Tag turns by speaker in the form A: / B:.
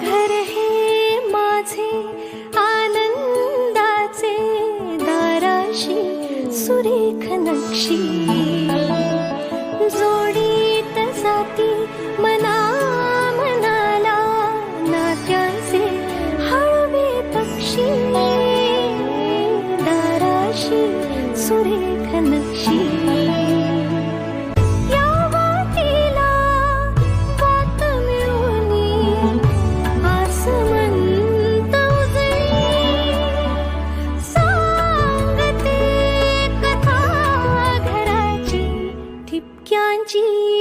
A: घर हे माझे आनंदाचे दाराशी सुरेख नक्षी. जोडीत जाती मना मनाला नात्याचे हळवे पक्षी. दाराशी सुरेख नक्षी. 记忆